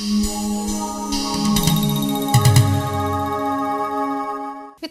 Música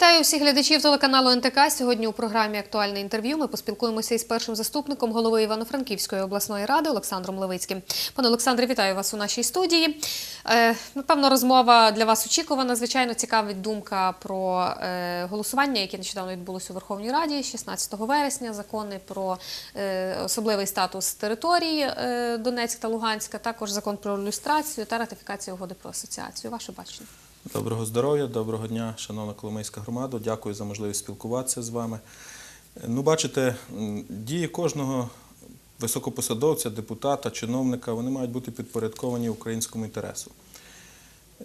Вітаю всіх глядачів телеканалу НТК. Сьогодні у програмі Актуальне інтерв'ю ми поспілкуємося із першим заступником голови Івано-Франківської обласної ради Олександром Левицьким. Пане Олександре, вітаю вас у нашій студії. Е, напевно, розмова для вас очікувана. Звичайно, цікавить думка про е, голосування, яке нещодавно відбулося у Верховній Раді 16 вересня. Закони про е, особливий статус території Донецька та Луганська, також закон про ілюстрацію та ратифікацію угоди про асоціацію. Ваше бачення. Доброго здоров'я, доброго дня, шановна Коломийська громада. Дякую за можливість спілкуватися з вами. Ну, бачите, дії кожного високопосадовця, депутата, чиновника вони мають бути підпорядковані українському інтересу.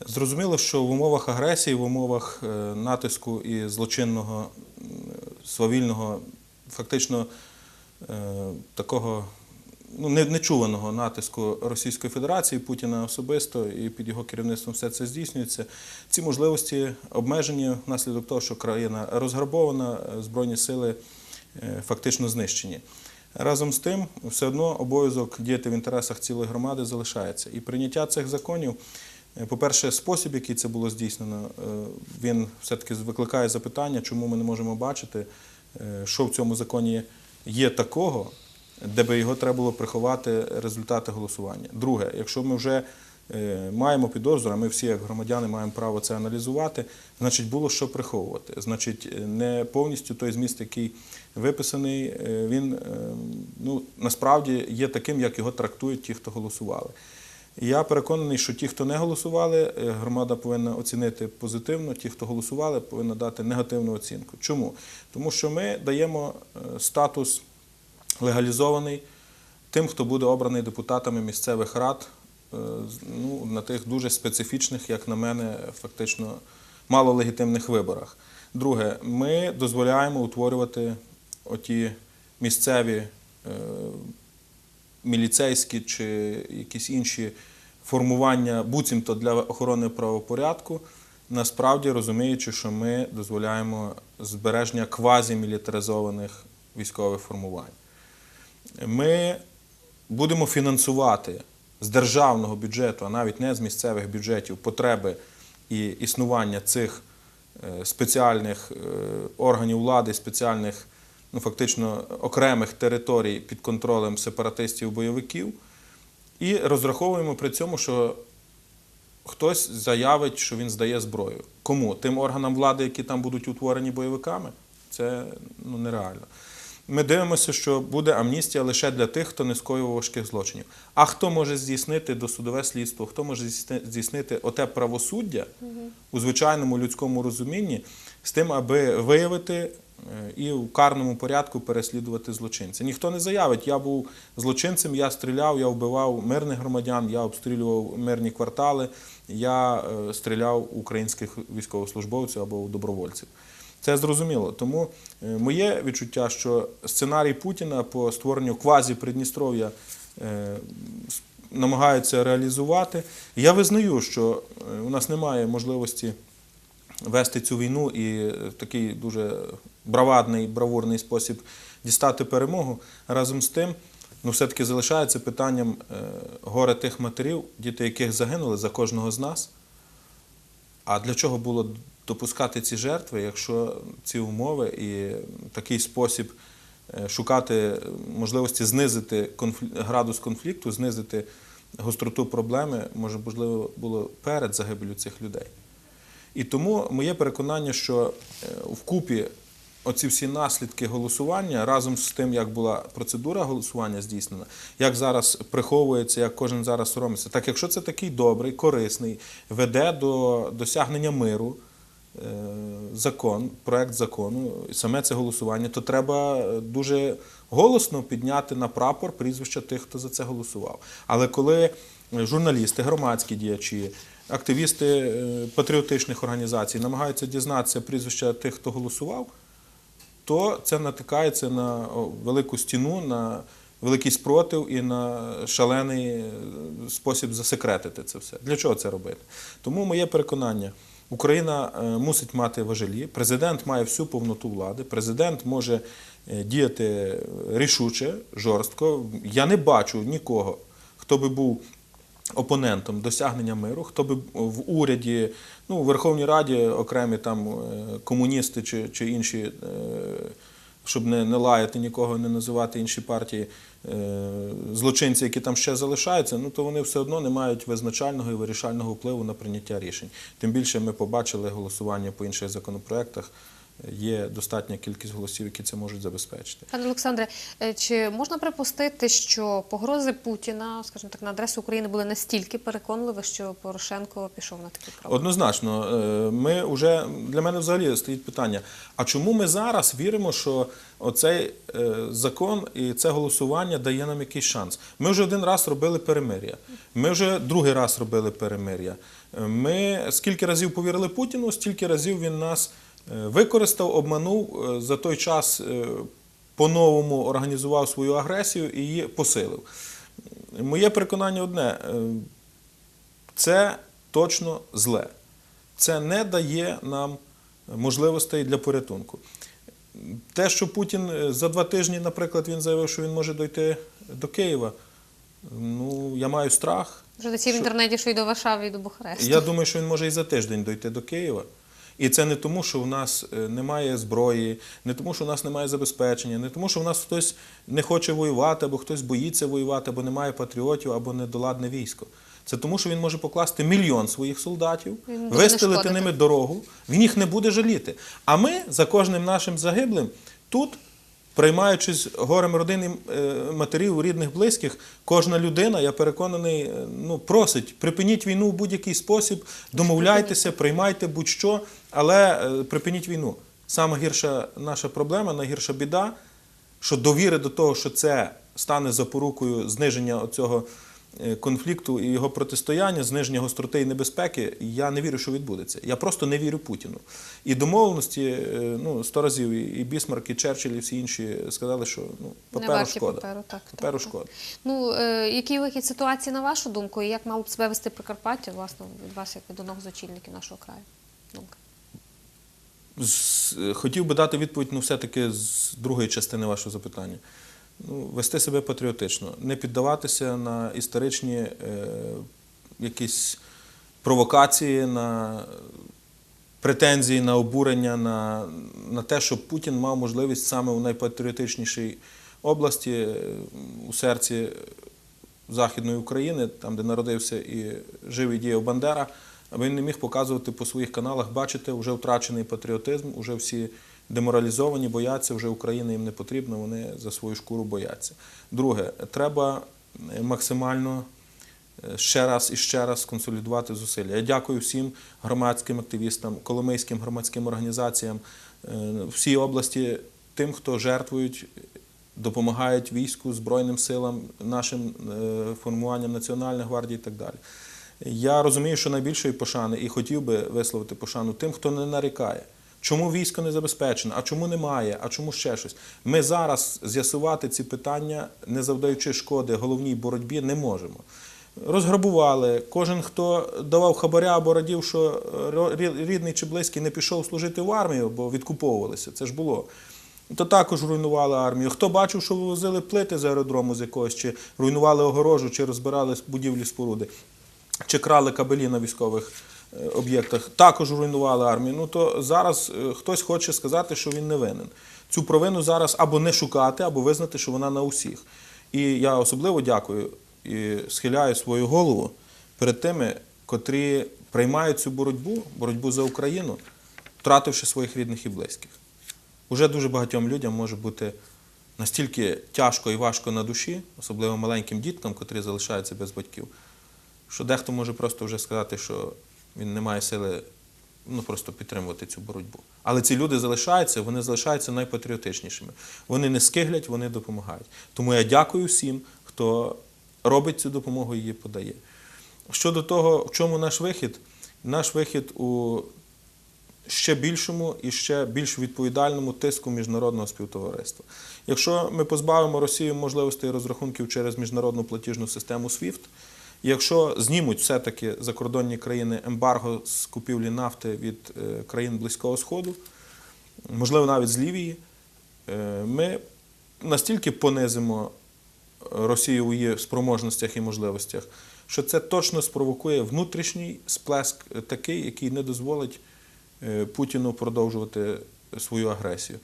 Зрозуміло, що в умовах агресії, в умовах е, натиску і злочинного, свавільного, фактично е, такого ну, нечуваного натиску Російської Федерації, Путіна особисто і під його керівництвом все це здійснюється. Ці можливості обмежені внаслідок того, що країна розграбована, збройні сили е, фактично знищені. Разом з тим, все одно обов'язок діяти в інтересах цілої громади залишається. І прийняття цих законів, е, по-перше, спосіб, який це було здійснено, е, він все-таки викликає запитання, чому ми не можемо бачити, що в цьому законі є такого, де би його треба було приховати результати голосування. Друге, якщо ми вже е, маємо підозру, а ми всі, як громадяни, маємо право це аналізувати, значить було що приховувати. Значить, е, не повністю той зміст, який виписаний, е, він ну, насправді є таким, як його трактують ті, хто голосували. Я переконаний, що ті, хто не голосували, громада повинна оцінити позитивно, ті, хто голосували, повинна дати негативну оцінку. Чому? Тому що ми даємо статус легалізований тим, хто буде обраний депутатами місцевих рад е, ну, на тих дуже специфічних, як на мене, фактично малолегітимних виборах. Друге, ми дозволяємо утворювати оті місцеві е, міліцейські чи якісь інші формування, буцімто для охорони правопорядку, насправді розуміючи, що ми дозволяємо збереження квазімілітаризованих військових формувань. Ми будемо фінансувати з державного бюджету, а навіть не з місцевих бюджетів, потреби і існування цих е, спеціальних е, органів влади, спеціальних, ну фактично окремих територій під контролем сепаратистів-бойовиків, і розраховуємо при цьому, що хтось заявить, що він здає зброю. Кому? Тим органам влади, які там будуть утворені бойовиками? Це ну, нереально. Ми дивимося, що буде амністія лише для тих, хто не скоював важких злочинів. А хто може здійснити досудове слідство, хто може здійснити оте правосуддя у звичайному людському розумінні з тим, аби виявити е, і в карному порядку переслідувати злочинця. Ніхто не заявить, я був злочинцем, я стріляв, я вбивав мирних громадян, я обстрілював мирні квартали, я е, стріляв українських військовослужбовців або добровольців. Це зрозуміло. Тому е, моє відчуття, що сценарій Путіна по створенню квазі Придністров'я е, намагаються реалізувати. Я визнаю, що е, у нас немає можливості вести цю війну і в такий дуже бравадний, бравурний спосіб дістати перемогу. Разом з тим, ну, все-таки залишається питанням горе тих матерів, діти яких загинули за кожного з нас. А для чого було допускати ці жертви, якщо ці умови і такий спосіб е, шукати можливості знизити градус конфлікту, знизити гостроту проблеми, може, можливо, було перед загибелю цих людей. І тому моє переконання, що е, вкупі оці всі наслідки голосування разом з тим, як була процедура голосування здійснена, як зараз приховується, як кожен зараз соромиться. Так якщо це такий добрий, корисний, веде до досягнення миру, закон, проект закону, саме це голосування, то треба е, дуже голосно підняти на прапор прізвища тих, хто за це голосував. Але коли журналісти, громадські діячі, активісти е, патріотичних організацій намагаються дізнатися прізвища тих, хто голосував, то це натикається на велику стіну, на великий спротив і на шалений е, спосіб засекретити це все. Для чого це робити? Тому моє переконання. Україна е, мусить мати важелі. Президент має всю повноту влади. Президент може е, діяти рішуче, жорстко. Я не бачу нікого, хто би був опонентом досягнення миру, хто би в уряді, ну, в Верховній Раді окремі там е, комуністи чи, чи інші, е, щоб не, не лаяти нікого, не називати інші партії, е, злочинці, які там ще залишаються, ну то вони все одно не мають визначального і вирішального впливу на прийняття рішень. Тим більше ми побачили голосування по інших законопроектах. Є достатня кількість голосів, які це можуть забезпечити. Пане Олександре, е, чи можна припустити, що погрози Путіна, скажімо так, на адресу України були настільки переконливі, що Порошенко пішов на такий крок? Однозначно, е, ми вже для мене взагалі стоїть питання: а чому ми зараз віримо, що оцей е, закон і це голосування дає нам якийсь шанс? Ми вже один раз робили перемир'я. Ми вже другий раз робили перемир'я. Ми скільки разів повірили Путіну, стільки разів він нас використав, обманув е, за той час. е, По-новому організував свою агресію і її посилив. Моє переконання одне: е, це точно зле. Це не дає нам можливостей для порятунку. Те, що Путін е, за два тижні, наприклад, він заявив, що він може дойти до Києва. Ну, я маю страх. Вже досі в інтернеті, що й до Варшави, і до Бухаресту. Я думаю, що він може і за тиждень дойти до Києва. І це не тому, що в нас е, немає зброї, не тому, що в нас немає забезпечення, не тому, що в нас хтось не хоче воювати, або хтось боїться воювати, або немає патріотів, або недоладне військо. Це тому, що він може покласти мільйон своїх солдатів, вистелити ними дорогу, він їх не буде жаліти. А ми за кожним нашим загиблим тут, приймаючись горем родин і е, матерів, рідних, близьких, кожна людина, я переконаний, е, ну, просить, припиніть війну в будь-який спосіб, домовляйтеся, приймайте будь-що, але е, припиніть війну. Саме гірша наша проблема, найгірша біда, що довіри до того, що це стане запорукою зниження цього конфлікту і його протистояння, зниження гостроти і небезпеки, я не вірю, що відбудеться. Я просто не вірю Путіну. І домовленості, е, ну, сто разів і- Бісмарк, і Черчилль, і всі інші сказали, що ну, паперу шкода. паперу, так, Паперу так. шкода. Ну, е, який вихід ситуації, на вашу думку, і як мало б себе вести Прикарпаття, власне, від вас, як від одного з очільників нашого краю? Думка. Хотів би дати відповідь, ну, все-таки з другої частини вашого запитання. Ну, вести себе патріотично, не піддаватися на історичні е, якісь провокації, на претензії, на обурення, на, на те, щоб Путін мав можливість саме у найпатріотичнішій області, е, у серці Західної України, там, де народився і жив і діяв Бандера, він не міг показувати по своїх каналах, бачите, вже втрачений патріотизм, вже всі деморалізовані, бояться, вже Україна їм не потрібна, вони за свою шкуру бояться. Друге, треба е, максимально е, ще раз і ще раз консолідувати зусилля. Я дякую всім громадським активістам, коломийським громадським організаціям е, всій області, тим, хто жертвують допомагають війську, Збройним силам, нашим формуванням Національної гвардії і так далі. Я розумію, що найбільшої пошани і хотів би висловити пошану тим, хто не нарікає. Чому військо не забезпечено, а чому немає, а чому ще щось. Ми зараз з'ясувати ці питання, не завдаючи шкоди головній боротьбі, не можемо. Розграбували. Кожен, хто давав хабаря або радів, що е, рідний чи близький не пішов служити в армію, бо відкуповувалися. Це ж було то також руйнували армію. Хто бачив, що вивозили плити з аеродрому з якогось, чи руйнували огорожу, чи розбирали будівлі споруди, чи крали кабелі на військових е, об'єктах, також руйнували армію. Ну то зараз е, хтось хоче сказати, що він не винен. Цю провину зараз або не шукати, або визнати, що вона на усіх. І я особливо дякую і схиляю свою голову перед тими, котрі приймають цю боротьбу, боротьбу за Україну, втративши своїх рідних і близьких. Уже дуже багатьом людям може бути настільки тяжко і важко на душі, особливо маленьким діткам, котрі залишаються без батьків, що дехто може просто вже сказати, що він не має сили ну, просто підтримувати цю боротьбу. Але ці люди залишаються, вони залишаються найпатріотичнішими. Вони не скиглять, вони допомагають. Тому я дякую всім, хто робить цю допомогу і її подає. Щодо того, в чому наш вихід, наш вихід у ще більшому і ще більш відповідальному тиску міжнародного співтовариства. Якщо ми позбавимо Росію можливостей розрахунків через міжнародну платіжну систему SWIFT, якщо знімуть все-таки закордонні країни ембарго з купівлі нафти від е, країн Близького Сходу, можливо, навіть з Лівії, е, ми настільки понизимо Росію у її спроможностях і можливостях, що це точно спровокує внутрішній сплеск е, такий, який не дозволить Путіну продовжувати свою агресію.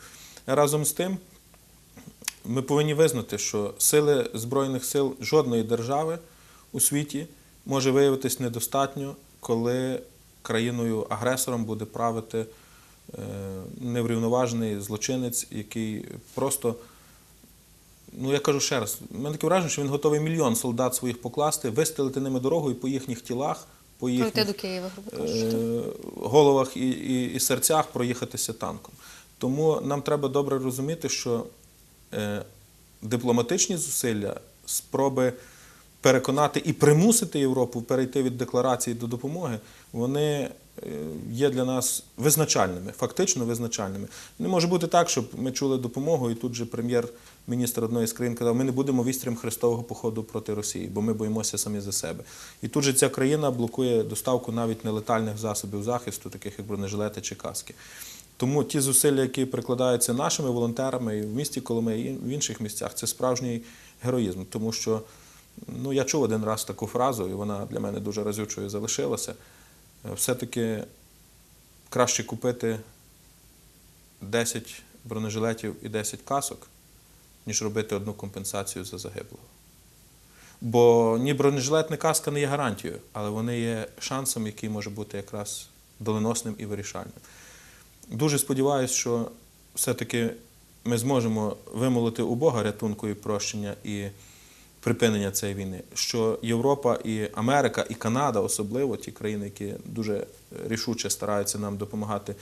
Разом з тим, ми повинні визнати, що сили Збройних сил жодної держави у світі може виявитись недостатньо, коли країною-агресором буде правити е, неврівноважений злочинець, який просто, ну я кажу ще раз, в мене таке враження, що він готовий мільйон солдат своїх покласти, вистелити ними дорогу і по їхніх тілах, по їхніх до Києва, е, головах і, і, і серцях проїхатися танком. Тому нам треба добре розуміти, що е, дипломатичні зусилля, спроби переконати і примусити Європу перейти від декларації до допомоги, вони е, є для нас визначальними, фактично визначальними. Не може бути так, щоб ми чули допомогу, і тут же прем'єр-міністр одної з країн казав, ми не будемо вістрям хрестового походу проти Росії, бо ми боїмося самі за себе. І тут же ця країна блокує доставку навіть нелетальних засобів захисту, таких як бронежилети чи каски. Тому ті зусилля, які прикладаються нашими волонтерами в місті Коломиї, і в інших місцях, це справжній героїзм. Тому що ну, я чув один раз таку фразу, і вона для мене дуже разючою залишилася. Е, Все-таки краще купити 10 бронежилетів і 10 касок, ніж робити одну компенсацію за загиблого. Бо ні бронежилет, ні каска не є гарантією, але вони є шансом, який може бути якраз доленосним і вирішальним. Дуже сподіваюся, що все-таки ми зможемо вимолити у Бога рятунку і прощення і припинення цієї війни, що Європа і Америка, і Канада, особливо ті країни, які дуже рішуче стараються нам допомагати,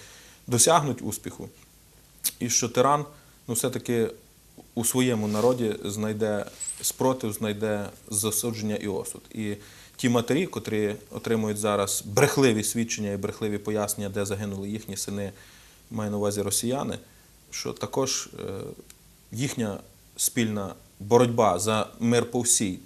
досягнуть успіху, і що тиран ну, все-таки у своєму народі знайде спротив, знайде засудження і осуд. І ті матері, котрі отримують зараз брехливі свідчення і брехливі пояснення, де загинули їхні сини, маю на увазі росіяни, що також е, їхня спільна боротьба за мир по всій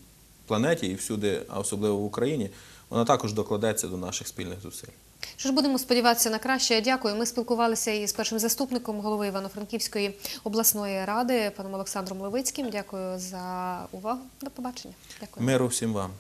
планеті і всюди, а особливо в Україні, вона також докладеться до наших спільних зусиль. Що ж будемо сподіватися на краще. Дякую. Ми спілкувалися із першим заступником голови Івано-Франківської обласної ради, паном Олександром Левицьким. Дякую за увагу. До побачення. Дякую. Миру всім вам.